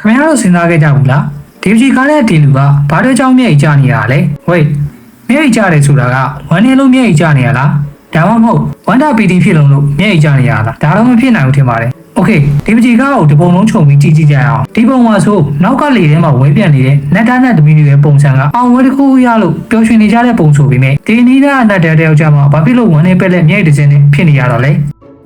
ခင်ဗျားတို့စဉ်းစားခဲ့ကြဘူးလားဒီပကြီးကားတဲ့တီလူကဘာတဲ့ကြောင့်မျက်ရည်ကျနေရလဲဝေးမျက်ရည်ကျတယ်ဆိုတာကဝမ်းနေလို့မျက်ရည်ကျနေရလားဒါမှမဟုတ်ဝမ်းတာပီတီဖြစ်လုံးလို့မျက်ရည်ကျနေရလားဒါတော့မဖြစ်နိုင်ဘူးထင်ပါတယ်โอเคဒီပကြီးကားကိုဒီပုံလုံးခြုံပြီးကြည့်ကြည့်ကြရအောင်ဒီပုံမှာဆိုနောက်ကလေထဲမှာဝဲပြန့်နေတဲ့နတ်တာနတ်သမီးတွေရဲ့ပုံစံကအောင်ဝဲတစ်ခုရလို့ပျော်ရွှင်နေကြတဲ့ပုံဆိုပေမဲ့ဒီနီးတဲ့အနတ်တဲတယောက်ကြမှာဘာဖြစ်လို့ဝမ်းနေပက်လက်မျက်ရည်တစ်စင်းနဲ့ဖြစ်နေရတော့လဲ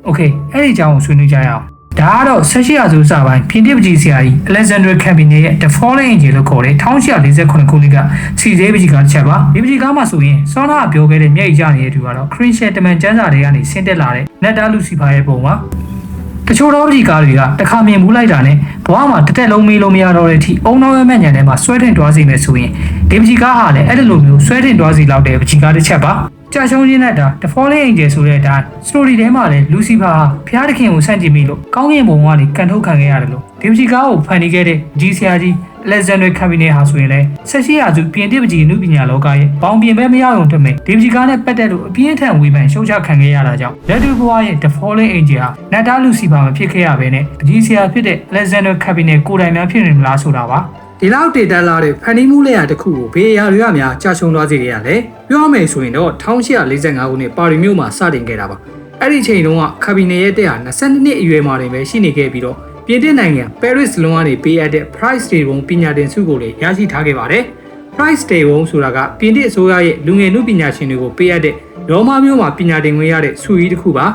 โอเคအဲ့ဒီအကြောင်းကိုဆွေးနွေးကြရအောင် ဒါကတော့ဆက်ရှိရာစုစာပိုင်းပြင်သစ်ပကြီးဆရာကြီး Alexander Cabinet ရဲ့ The Fallen Angel လို့ခေါ်တဲ့1848ခုနှစ်ကစီသေးပကြီးကတစ်ချက်ပါဒီပကြီးကားမှာဆိုရင်စောနာကပြောခဲ့တဲ့မျက်ရည်ကျနေတဲ့သူကတော့ Christian တမန်ကျမ်းစာတွေကနေဆင်းသက်လာတဲ့နတ်တာလူစီဖာရဲ့ပုံပါတချို့တော့ပကြီးကားတွေကတစ်ခါမြင်မှုလိုက်တာနဲ့ဘဝမှာတစ်သက်လုံးမေးလို့မရတော့တဲ့အထိအုံနောက်ရမဲ့ညံထဲမှာဆွဲထင်တွားစီမယ်ဆိုရင်ဒီပကြီးကားဟာလည်းအဲ့ဒီလိုမျိုးဆွဲထင်တွားစီလောက်တဲ့ပကြီးကားတစ်ချက်ပါ ကြာရှုံးရင်းနဲ့တာ The Fallen Angel ဆိုတဲ့အတိုင်း story ထဲမှာလည်း Lucifer ဟာဖျားသခင်ကိုဆန့်ကျင်ပြီးလို့ကောင်းကင်ဘုံကနေကန်ထုတ်ခံခဲ့ရတယ်လို့ဒီပကြီးကားကိုဖန်တီးခဲ့တဲ့ကြီးဆရာကြီး Alexander Cabinet ဟာဆိုရင်လည်းဆက်ရှိရာစုပြင်တစ်ပကြီးအမှုပညာလောကရဲ့ဘောင်ပြင်ပဲမရအောင်တမဲ့ဒီပကြီးကားနဲ့ပတ်သက်လို့အပြင်းအထန်ဝေဖန်ရှုံချခံခဲ့ရတာကြောင့်လက်တွေ့ဘဝရဲ့ The Fallen Angel ဟာနတ်တာ Lucifer မဖြစ်ခဲ့ရဘဲနဲ့ပကြီးဆရာဖြစ်တဲ့ Alexander Cabinet ကိုယ်တိုင်များဖြစ်နေမလားဆိုတာပါ ဒီလောက်ဒေတာလာတဲ့ဖန်တီးမှုလက်ရာတစ်ခုကိုဘေးအရာတွေကများကြာရှုံးသွားစေခဲ့ရလေပြောရမယ်ဆိုရင်တော့1845ခုနှစ်ပါရီမြို့မှာစတင်ခဲ့တာပါအဲ့ဒီချိန်တုန်းကကာဘီနယ်ရဲ့တက်ဟာ22နှစ်အရွယ်မှာတင်ပဲရှိနေခဲ့ပြီးတော့ပြင်သစ်နိုင်ငံ Paris လွန်ကနေပေးအပ်တဲ့ Price Day ဘုံပညာသင်ဆုကိုလည်းရရှိထားခဲ့ပါတယ် Price Day ဘုံဆိုတာကပြင်သစ်အစိုးရရဲ့လူငယ်မှုပညာရှင်တွေကိုပေးအပ်တဲ့ရောမမြို့မှာပညာသင်ခွင့်ရတဲ့ဆုကြီးတစ်ခုပါ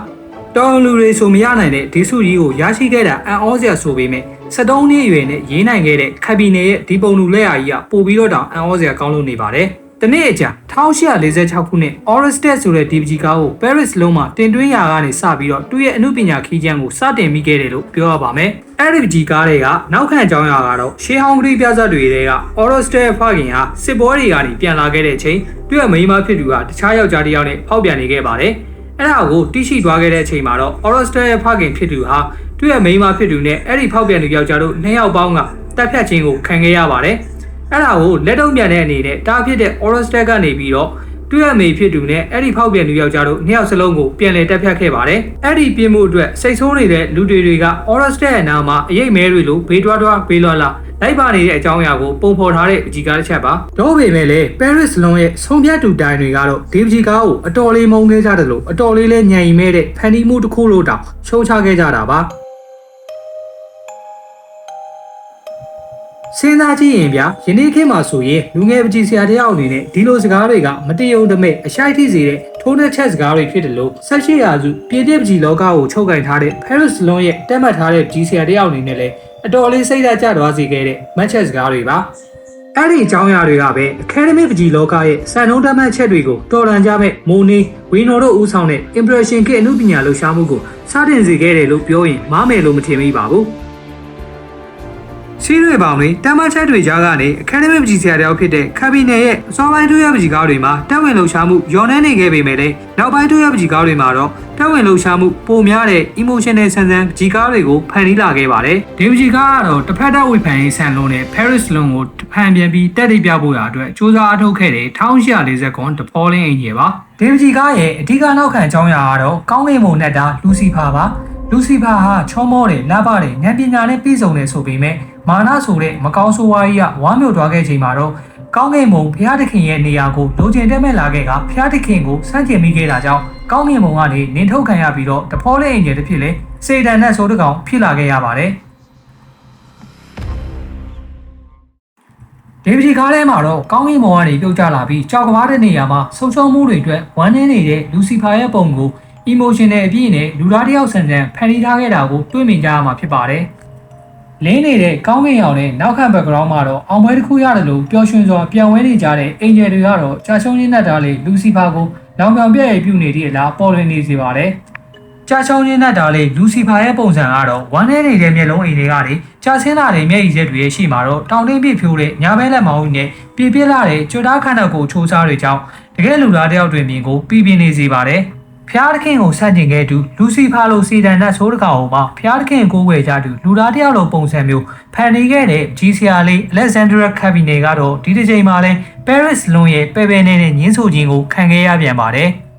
တောင်လူတွေဆိုမရနိုင်တဲ့ဒီဆုကြီးကိုရရှိခဲ့တာအံ့ဩစရာဆိုပေမဲ့73နှစ်အရွယ်နဲ့ရေးနိုင်ခဲ့တဲ့ခပ်ပီနယ်ရဲ့ဒီပုံလူလက်ရာကြီးကပို့ပြီးတော့တောင်အံ့ဩစရာကောင်းလို့နေပါတယ်။တနေ့အကြာ1846ခုနှစ် Orested ဆိုတဲ့ဒီပကြီးကားကို Paris လုံးမှာတင်သွင်းရာကနေစပြီးတော့သူ့ရဲ့အမှုပညာခီးကျန်းကိုစတင်မိခဲ့တယ်လို့ပြောရပါမယ်။အဲ့ဒီပကြီးကားတွေကနောက်ခံအကြောင်းအရာကတော့ရှေးဟောင်းဂရိပြဇာတ်တွေက Orested ဖခင်ဟာစစ်ပွဲတွေကနေပြန်လာခဲ့တဲ့အချိန်သူ့ရဲ့မိန်းမဖြစ်သူကတခြားယောက်ျားတစ်ယောက်နဲ့ဖောက်ပြန်နေခဲ့ပါတယ်။ အဲ့ဒါကိုတိရှိသွားခဲ့တဲ့အချိန်မှာတော့ Orested ရဲ့ဖခင်ဖြစ်သူဟာသူ့ရဲ့မိန်းမဖြစ်သူနဲ့အဲ့ဒီဖောက်ပြန်သူယောက်ျားတို့နှစ်ယောက်ပေါင်းကတပ်ဖြတ်ခြင်းကိုခံခဲ့ရပါတယ်။အဲ့ဒါကိုလက်တော့ပြန်တဲ့အနေနဲ့တားဖြစ်တဲ့ Orested ကနေပြီးတော့သူ့ရဲ့မိဖြစ်သူနဲ့အဲ့ဒီဖောက်ပြန်သူယောက်ျားတို့နှစ်ယောက်စလုံးကိုပြန်လည်တပ်ဖြတ်ခဲ့ပါတယ်။အဲ့ဒီပြင်းမှုအတွက်စိတ်ဆိုးနေတဲ့လူတွေတွေက Orested ရဲ့နာမှာအရေးမဲတွေလိုဘေးတွားတွားဘေးလွှားလာ လိုက်ပါနေတဲ့အကြောင်းအရာကိုပုံဖော်ထားတဲ့အကြီးကားတစ်ချက်ပါ။တော့ပေမဲ့လည်း Paris လုံးရဲ့ဆုံးဖြတ်သူတိုင်းတွေကတော့ဒီအကြီးကားကိုအတော်လေးမုန်းခဲ့ကြတယ်လို့အတော်လေးလဲညံရီမဲ့တဲ့ဖန်တီးမှုတစ်ခုလို့တောင်ရှုံချခဲ့ကြတာပါ။စဉ်းစားကြည့်ရင်ဗျာယနေ့ခေတ်မှာဆိုရင်လူငယ်ပကြီးဆရာတယောက်အနေနဲ့ဒီလိုစကားတွေကမတည်ုံတမဲ့အရှိုက်ထိစေတဲ့ထိုးနှက်ချက်စကားတွေဖြစ်တယ်လို့ဆက်ရှိရာစုပြည်တဲ့ပကြီးလောကကိုချုပ်ကင်ထားတဲ့ Paris လုံးရဲ့တက်မှတ်ထားတဲ့ပကြီးဆရာတယောက်အနေနဲ့လည်း အတော်လေးစိတ်ဓာတ်ကျသွားစေခဲ့တဲ့မတ်ချက်စကားတွေပါအဲ့ဒီအကြောင်းအရာတွေကပဲ Academy ပကြီးလောကရဲ့စံနှုန်းတတ်မှတ်ချက်တွေကိုတော်လန်ကြမဲ့မိုနေဝီနိုတို့ဦးဆောင်တဲ့ Impression ခေတ်အမှုပညာလှူရှားမှုကိုစတင်စေခဲ့တယ်လို့ပြောရင်မားမယ်လို့မထင်မိပါဘူး စီးရွေပေါင်တွေတမ်းမချက်တွေကြားကနေ Academy ပကြီးဆရာတယောက်ဖြစ်တဲ့ခပ်ပီနယ်ရဲ့အစောပိုင်းတွေ့ရပကြီးကားတွေမှာတက်ဝင်လှူရှားမှုရောနှဲနေခဲ့ပေမဲ့လည်းနောက်ပိုင်းတွေ့ရပကြီးကားတွေမှာတော့တက်ဝင်လှူရှားမှုပိုများတဲ့ emotional ဆန်ဆန်ပကြီးကားတွေကိုဖန်တီးလာခဲ့ပါတယ်။ဒီပကြီးကားကတော့တစ်ဖက်သက်ဝေဖန်ရေးဆန်လုံးနဲ့ Paris လုံးကိုဖန်ပြန်ပြီးတက်တိတ်ပြဖို့ရာအတွက်စ조사အထုတ်ခဲ့တဲ့1840ခွန် The Falling Angel ပါ။ဒီပကြီးကားရဲ့အဓိကနောက်ခံအကြောင်းအရာကတော့ကောင်းကင်ဘုံနဲ့တာလူစီဖာပါ။လူစီဖာဟာချောမောတယ်လပ်ပါတယ်ဉာဏ်ပညာနဲ့ပြည့်စုံတယ်ဆိုပေမဲ့ မာနဆိုတဲ့မကောင်းဆိုးဝါးကြီးကဝမ်းမြောက်သွားခဲ့ချိန်မှာတော့ကောင်းကင်ဘုံဘုရားသခင်ရဲ့နေရာကိုလိုချင်တက်မဲ့လာခဲ့ကဘုရားသခင်ကိုစန့်ကျင်မိခဲ့တာကြောင့်ကောင်းကင်ဘုံကနေနင်းထုတ်ခံရပြီးတော့တဖောလေးအင်ဂျယ်တစ်ဖြစ်လဲစေတန်နဲ့ဆိုးတကောင်ဖြစ်လာခဲ့ရပါတယ်ဒေဗီကားထဲမှာတော့ကောင်းကင်ဘုံကနေပြုတ်ကျလာပြီးကြောက်ကဘာတဲ့နေရာမှာဆုံချုံမှုတွေအတွက်ဝမ်းနည်းနေတဲ့လူစီဖာရဲ့ပုံကို emotional အပြည့်နဲ့လူသားတစ်ယောက်ဆန်ဆန်ဖန်တီးထားခဲ့တာကိုတွေ့မြင်ကြရမှာဖြစ်ပါတယ်။ လင်းနေတဲ့ကောင်းကင်ရောင်နဲ့နောက်ခံ background မှာတော့အောင်ပွဲတစ်ခုရတယ်လို့ပျော်ရွှင်စွာပြန်ဝဲနေကြတဲ့ angel တွေကတော့ကြာရှုံးရင်းနဲ့တားလေးလူစီဖာကိုလောင်ပြောင်ပြည့်ရပြုနေတဲ့အလားပေါ်လွင်နေစေပါတယ်။ကြာရှုံးရင်းနဲ့တားလေးလူစီဖာရဲ့ပုံစံကတော့ဝမ်းထဲနေတဲ့မျက်လုံးအိမ်တွေကနေကြာဆင်းလာတဲ့မျက်ရည်ချက်တွေရဲ့ရှိမှာတော့တောင်တင်းပြည့်ဖြိုးတဲ့ညာဘဲလက်မောင်းကြီးနဲ့ပြည့်ပြည့်လာတဲ့ကြွတားခန့်တော့ကိုချိုးစားတွေကြောင့်တကယ်လူသားတယောက်တွင်မြင်ကိုပြည်ပြင်းနေစေပါတယ်။ ဖျားသခင်ကိုဆန့်ကျင်ခဲ့သူလူစီဖာလိုစီဒန်နဲ့ဆိုးတကောင်မှာဖျားသခင်ကိုဝယ်ကြသူလူသားတယောက်လိုပုံစံမျိုးဖန်နေခဲ့တဲ့ဂျီဆီယာလေး Alexandra Cabinet ကတော့ဒီတစ်ချိန်မှာလဲ Paris လွန်ရဲ့ပဲပဲနဲ့ညင်းဆိုခြင်းကိုခံခဲ့ရပြန်ပါတယ်။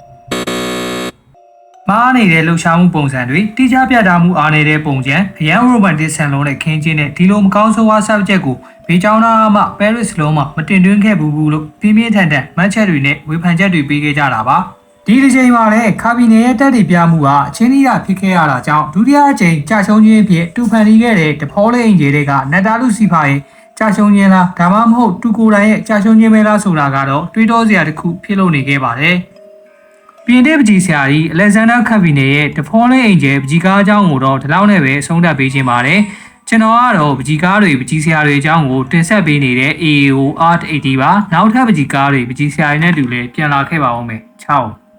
မမားနေတဲ့လှုပ်ရှားမှုပုံစံတွေတိကျပြတာမှုအားနေတဲ့ပုံစံအရန်ရိုမန်တစ်ဆန်လုံးနဲ့ခင်းချင်းနဲ့ဒီလိုမကောင်းဆိုးဝါးဆောက်ချက်ကိုဘေးချောင်းသားမှ Paris လုံးမှမတင်သွင်းခဲ့ဘူးဘူးလို့ပြင်းပြင်းထန်ထန်မှတ်ချက်တွေနဲ့ဝေဖန်ချက်တွေပေးခဲ့ကြတာပါ ဒီတစ်ချိန်မှာလည်းကာဘီနယ်ရဲ့တက်တည်ပြမှုကအချင်းကြီးရဖြစ်ခဲ့ရတာကြောင့်ဒုတိယအကြိမ်ကြာရှုံးခြင်းဖြစ်တူဖန်တီးခဲ့တဲ့တဖောလေးအင်ဂျီတွေကနက်တာလူစီဖာရဲ့ကြာရှုံးခြင်းလားဒါမှမဟုတ်တူကိုတိုင်ရဲ့ကြာရှုံးခြင်းပဲလားဆိုတာကတော့တွေးတောစရာတစ်ခုဖြစ်လို့နေခဲ့ပါတယ်ပြင်တဲ့ပကြီးဆရာကြီးအလက်ဇန်ဒါခပ်ဗီနေရဲ့တဖောလေးအင်ဂျယ်ပကြီးကားအကြောင်းကိုတော့ဒီလောက်နဲ့ပဲအဆုံးသတ်ပေးခြင်းပါတယ်ကျွန်တော်ကတော့ပကြီးကားတွေပကြီးဆရာတွေအကြောင်းကိုတင်ဆက်ပေးနေတဲ့ AAO Art 80ပါနောက်ထပ်ပကြီးကားတွေပကြီးဆရာတွေနဲ့တူလဲပြန်လာခဲ့ပါဦးမယ်6